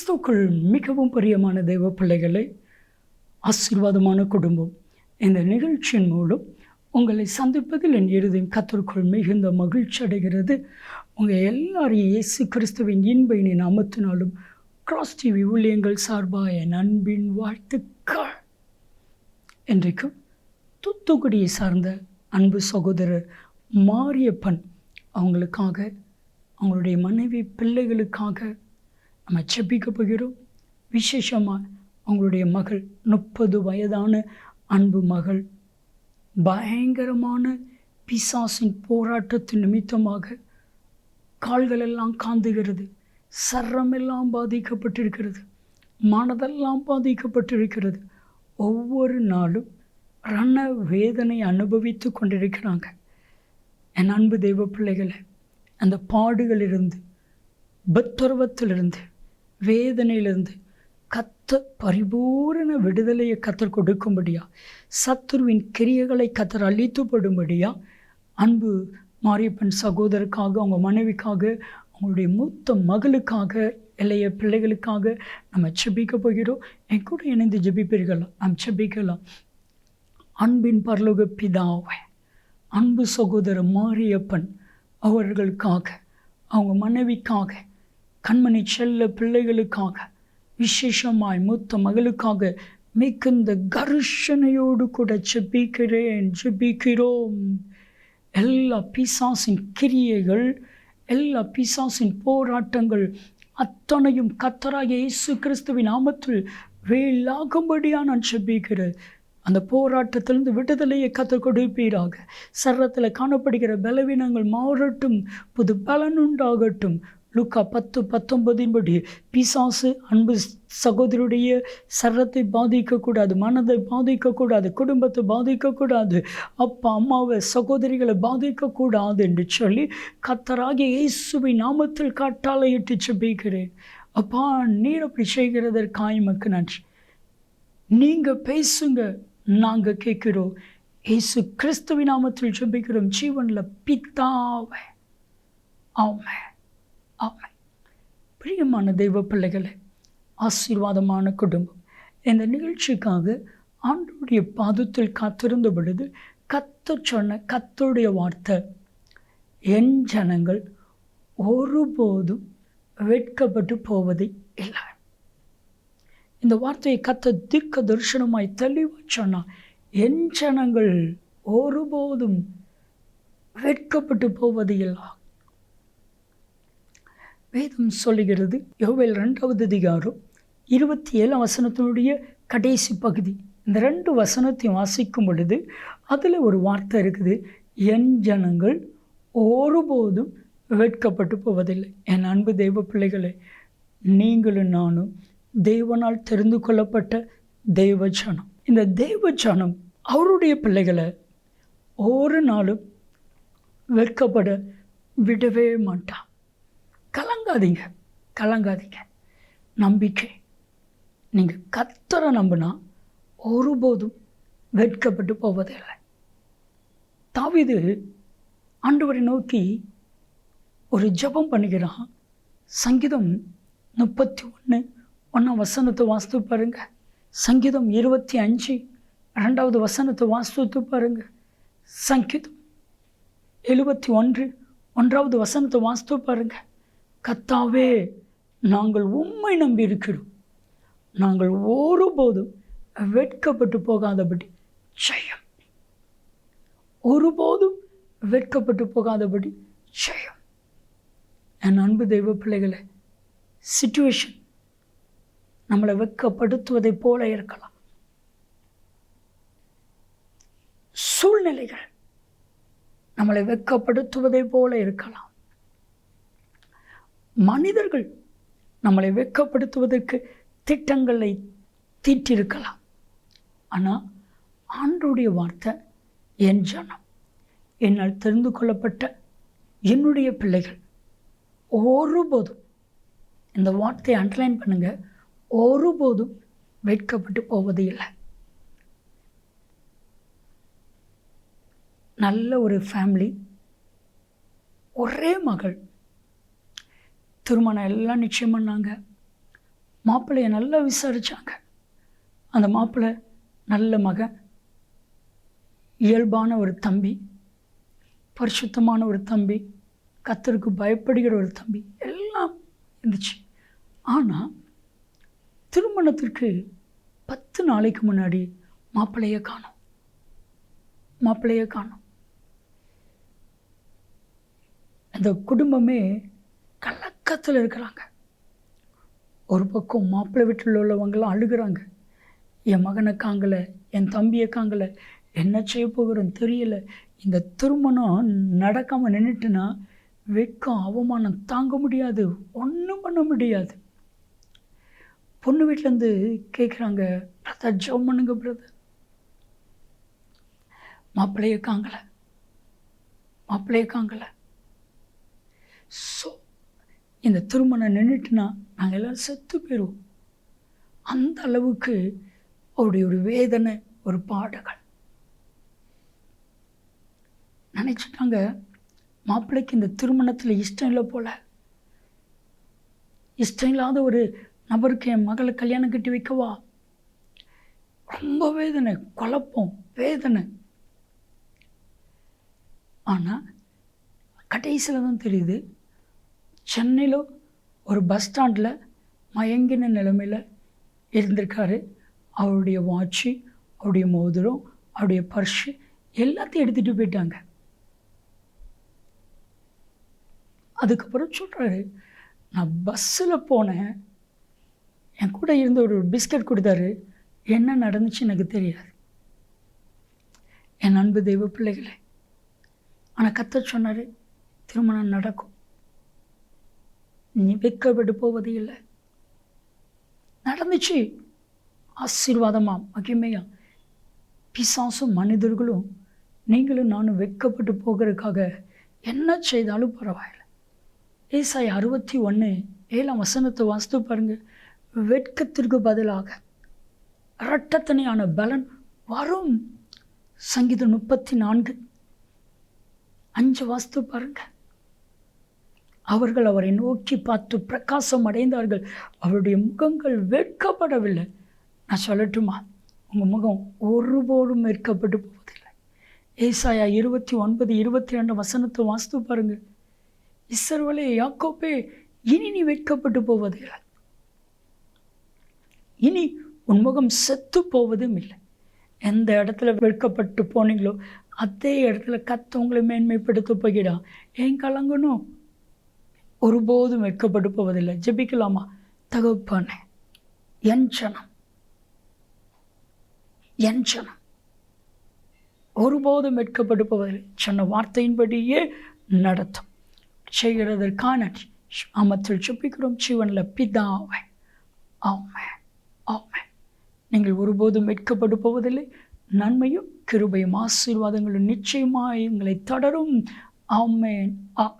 கிறிஸ்துவுக்குள் மிகவும் பிரியமான தெய்வ பிள்ளைகளை ஆசீர்வாதமான குடும்பம். இந்த நிகழ்ச்சியின் மூலம் உங்களை சந்திப்பதில் என் இருதயம் கத்தருக்குள் மிகுந்த மகிழ்ச்சி அடைகிறது. உங்கள் எல்லாரையும் இயேசு கிறிஸ்துவின் இன்பையின் அமர்த்தினாலும் கிராஸ் டிவி ஊழியங்கள் சார்பாக என் அன்பின் வாழ்த்துக்கள். இன்றைக்கும் தூத்துக்குடியை சார்ந்த அன்பு சகோதரர் மாரியப்பன் அவங்களுக்காக அவங்களுடைய மனைவி பிள்ளைகளுக்காக நம்ம செபிக்க போகிறோம் விசேஷமாக அவங்களுடைய மகள் முப்பது வயதான அன்பு மகள் பயங்கரமான பிசாசின் போராட்டத்தின் நிமித்தமாக கால்களெல்லாம் காந்துகிறது. சரமெல்லாம் பாதிக்கப்பட்டிருக்கிறது. மனதெல்லாம் பாதிக்கப்பட்டிருக்கிறது. ஒவ்வொரு நாளும் ரண வேதனை அனுபவித்து கொண்டிருக்கிறாங்க. என் அன்பு தெய்வ பிள்ளைகளை அந்த பாடுகளிலிருந்து பத்துருவத்திலிருந்து வேதனையிலிருந்து கத்த பரிபூரண விடுதலையை கத்தர் கொடுக்கும்படியா? சத்துருவின் கிரியைகளை கத்தர் அழித்துப்படும்படியா? அன்பு மாரியப்பன் சகோதரருக்காக அவங்க மனைவிக்காக அவங்களுடைய மூத்த மகளுக்காக இளைய பிள்ளைகளுக்காக நம்ம செபிக்க போகிறோம். என் கூட இணைந்து ஜெபிப்பீர்களா? நாம் செபிக்கலாம் அன்பின் பரலோக பிதாவை அன்பு சகோதரர் மாரியப்பன் அவர்களுக்காக அவங்க மனைவிக்காக கண்மணி செல்ல பிள்ளைகளுக்காக விசேஷமாய் மூத்த மகளுக்காக மிகுந்த கர்ஷனையோடு கூட ஜெபிக்கிறேன் ஜெபிக்கிறோம். எல்லா பிசாசின் கிரியைகள் எல்லா பிசாசின் போராட்டங்கள் அத்தனையும் கத்தராக இயேசு கிறிஸ்துவின் நாமத்தில் வேலாகும்படியாக நான் செபிக்கிறேன் அந்த போராட்டத்திலிருந்து விடுதலையை கத்து கொடுப்பீராக. சரத்தில் காணப்படுகிற பலவீனங்கள் மாறட்டும் புது பலனுண்டாகட்டும் லுக்கா பத்து பத்தொன்பதின்படி பிசாசு அன்பு சகோதரியுடைய சரத்தை பாதிக்கக்கூடாது மனதை பாதிக்கக்கூடாது குடும்பத்தை பாதிக்கக்கூடாது அப்பா அம்மாவை சகோதரிகளை பாதிக்கக்கூடாது என்று சொல்லி கத்தராகிய இயேசுவை நாமத்தில் காட்டாலையிட்டு செபிக்கிறேன் அப்பா நீர் அப்படி செய்கிறதற்காய் மக்கு நன்றி. நீங்கள் பேசுங்க நாங்கள் கேட்குறோம். இயேசு கிறிஸ்துவின் நாமத்தில் ஜெபிக்கிறோம். ஜீவனில் பித்தாவை ஆமாம் பிரியமான தெய்வ பிள்ளைகளே ஆசீர்வாதமான குடும்பம். இந்த நிகழ்ச்சிக்காக ஆண்டோடைய பாதத்தில் காத்திருந்த பொழுது கத்த சொன்ன கத்துடைய வார்த்தை என் ஜனங்கள் ஒருபோதும் வெட்கப்பட்டு போவதை இல்லை. இந்த வார்த்தையை கத்த தீர்க்க தரிசனமாய் தெளிவாக சொன்னான் என் ஜனங்கள் ஒருபோதும் வெட்கப்பட்டு போவது இல்லை. வேதம் சொல்லுகிறது யோவேல் ரெண்டாவது அதிகாரம் இருபத்தி ஏழு வசனத்தினுடைய கடைசி பகுதி. இந்த ரெண்டு வசனத்தையும் வாசிக்கும் பொழுது அதில் ஒரு வார்த்தை இருக்குது என் ஜனங்கள் ஒருபோதும் வெட்கப்பட்டு போவதில்லை. என் அன்பு தெய்வ பிள்ளைகளே நீங்களும் நானும் தெய்வனால் தெரிந்து கொள்ளப்பட்ட தெய்வ ஜனம். இந்த தெய்வ ஜனம் அவருடைய பிள்ளைகளை ஒரு நாளும் வெட்கப்பட விடவே மாட்டான். கலங்காதீங்க. கலங்காதீங்க. நம்பிக்கை. நீங்கள் கத்தரை நம்பினா ஒருபோதும் வெட்கப்பட்டு போவதில்லை தாவிது ஆண்டவரை நோக்கி ஒரு ஜபம் பண்ணுகிறான். சங்கீதம் முப்பத்தி ஒன்று ஒன்றாம் வசனத்தை வாசித்து பாருங்க. சங்கீதம் இருபத்தி அஞ்சு ரெண்டாவது வசனத்தை வாசித்து பாருங்க. சங்கீதம் எழுபத்தி ஒன்று ஒன்றாவது வசனத்தை வாசித்து பாருங்க. கத்தாவே நாங்கள் உண்மை நம்பி இருக்கிறோம். நாங்கள் ஒருபோதும் வெட்கப்பட்டு போகாதபடி ஜெயம் ஒருபோதும் வெட்கப்பட்டு போகாதபடி ஜெயம் என் அன்பு தெய்வ பிள்ளைகளை சுச்சுவேஷன் நம்மளை வெட்கப்படுத்துவதைப் போல இருக்கலாம். சூழ்நிலைகள் நம்மளை வெட்கப்படுத்துவதைப் போல இருக்கலாம். மனிதர்கள் நம்மளை வெட்கப்படுத்துவதற்கு திட்டங்களை தீட்டிருக்கலாம். ஆனால் ஆண்டுடைய வார்த்தை என் ஜனம் என்னால் தெரிந்து கொள்ளப்பட்ட என்னுடைய பிள்ளைகள் ஒருபோதும் இந்த வார்த்தையை அண்டர்லைன் பண்ணுங்கள் ஒருபோதும் வெட்கப்பட்டு போவது இல்லை. நல்ல ஒரு ஃபேமிலி ஒரே மகள் திருமணம் எல்லாம் நிச்சயம் பண்ணாங்க. மாப்பிள்ளையை நல்லா விசாரித்தாங்க அந்த மாப்பிள்ளை நல்ல மகன் இயல்பான ஒரு தம்பி பரிசுத்தமான ஒரு தம்பி கத்தருக்கு பயப்படுகிற ஒரு தம்பி எல்லாம் இருந்துச்சு. ஆனால் திருமணத்திற்கு பத்து நாளைக்கு முன்னாடி மாப்பிள்ளையை காணும். மாப்பிள்ளையை காணோம். அந்த குடும்பமே கலக்கத்தில் இருக்கிறாங்க. ஒரு பக்கம் மாப்பிள்ளை வீட்டில் உள்ளவங்களாம் அழுகிறாங்க. என் மகனை காங்கலை என் தம்பியை காங்கலை என்ன செய்ய போகிறோன்னு தெரியல. இந்த திருமணம் நடக்காமல் நின்றுட்டுனா வெட்கம் அவமானம் தாங்க முடியாது. ஒன்றும் பண்ண முடியாது. பொண்ணு வீட்டிலேருந்து கேட்குறாங்க பிரதர் ஜோம் பண்ணுங்க பிரதர் மாப்பிள்ளைய காங்கலை. மாப்பிள்ளைய காங்கலை. ஸோ இந்த திருமணம் நின்றுட்டுனா நாங்கள் எல்லோரும் செத்து போயிடுவோம் அந்த அளவுக்கு அவருடைய ஒரு வேதனை ஒரு பாடகள் நினச்சிட்டாங்க மாப்பிள்ளைக்கு இந்த திருமணத்தில் இஷ்டம் இல்லை போல். இஷ்டம் இல்லாத ஒரு நபருக்கு என் மகளை கல்யாணம் கட்டி வைக்கவா? ரொம்ப வேதனை குழப்பம் வேதனை. ஆனால் கடைசியில் தான் தெரியுது சென்னையில் ஒரு பஸ் ஸ்டாண்டில் மயங்கின நிலைமையில் இருந்திருக்காரு. அவருடைய வாட்சு அவருடைய மோதிரம் அவருடைய பர்ஸு எல்லாத்தையும் எடுத்துகிட்டு போயிட்டாங்க. அதுக்கப்புறம் சொல்கிறாரு நான் பஸ்ஸில் போனேன். என் கூட இருந்த ஒரு பிஸ்கட் கொடுத்தாரு. என்ன நடந்துச்சு எனக்கு தெரியாது. என் அன்பு தெய்வ பிள்ளைகளே. ஆனால் கத்த சொன்னார் திருமணம் நடக்கும். நீ வெட்கப்பட்டு போவது இல்லை. நடந்துச்சு. ஆசீர்வாதமா மகிமையா. பிசாசும் மனிதர்களும் நீங்களும் நானும் வெட்கப்பட்டு போகிறதுக்காக என்ன செய்தாலும் பரவாயில்ல. ஏசாய் அறுபத்தி ஒன்று ஏழாம் வசனத்தை வாசித்து பாருங்க. வெட்கத்திற்கு பதிலாக இரட்டத்தனையான பலன் வரும். சங்கீதம் முப்பத்தி நான்கு. அஞ்சு வாஸ்து பாருங்க. அவர்கள் அவரை நோக்கி பார்த்து பிரகாசம் அடைந்தார்கள். அவருடைய முகங்கள் வெட்கப்படவில்லை. நான் சொல்லட்டுமா? உங்கள் முகம் ஒருபோதும் வெட்கப்பட்டு போவதில்லை. ஏசாயா இருபத்தி ஒன்பது இருபத்தி ரெண்டு வசனத்தை வாசித்து பாருங்கள் இஸ்ரவலே யாக்கோப்பே இனி நீ வெட்கப்பட்டு போவதில்லை. இனி உன் முகம் செத்து போவதும் இல்லை. எந்த இடத்துல வெட்கப்பட்டு போனீங்களோ அதே இடத்துல கத்தவங்களை மேன்மைப்படுத்த போகிறா ஏன் கலங்கணும்? ஒருபோதும் வெட்கப்பட்டு போவதில்லை ஜெபிக்கலாமா? தகப்பானே என் சனம் என் சனம் ஒருபோதும் வெட்கப்பட்டு போவதில்லை சொன்ன வார்த்தையின்படியே நடத்தும். செய்கிறதற்கான அமத்தில் சுப்பிக்கிறோம் சிவனில் பிதாவை ஆமை ஆமை நீங்கள் ஒருபோதும் வெட்கப்பட்டு போவதில்லை நன்மையும் கிருபையும் ஆசீர்வாதங்களும் நிச்சயமாக எங்களை தொடரும். ஆமேன் ஆமை